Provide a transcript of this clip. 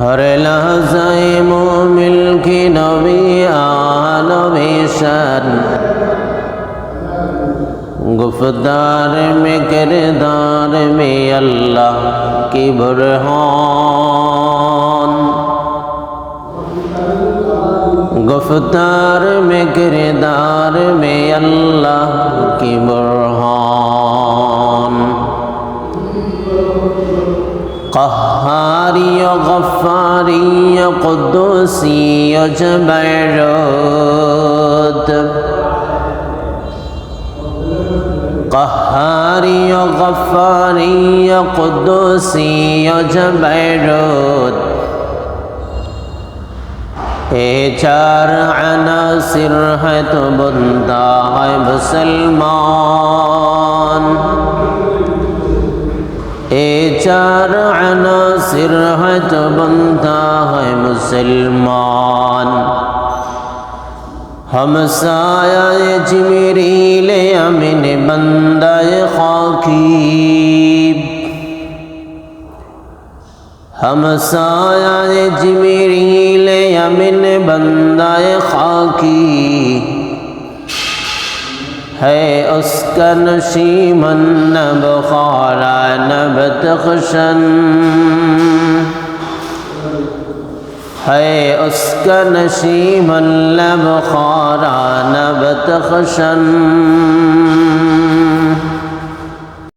ہر لحظہ مومل کی نوی آنویشن گفتار میں، کردار میں اللہ کی برہان۔ گفتار میں، کردار میں اللہ کی برہان۔ قهاري يا غفاري يا قدوسي يا جبروت قهاري يا غفاري يا قدوسي يا جبروت اے چار عناصر ہے تو بندہ ہے مسلمان. চার আনাসির হয়তো বন্ধা হয় মুসলমান। হমসায় জিমিরিলে আমিন বন্দায় খাকিব। হমসায় জিমিরিলে আমিন বন্দায় খাকিব। ہے اس کا نشیمن نہ بخارا نہ بدخشن ہے اس کا نشیمن نہ بخارا نہ بدخشن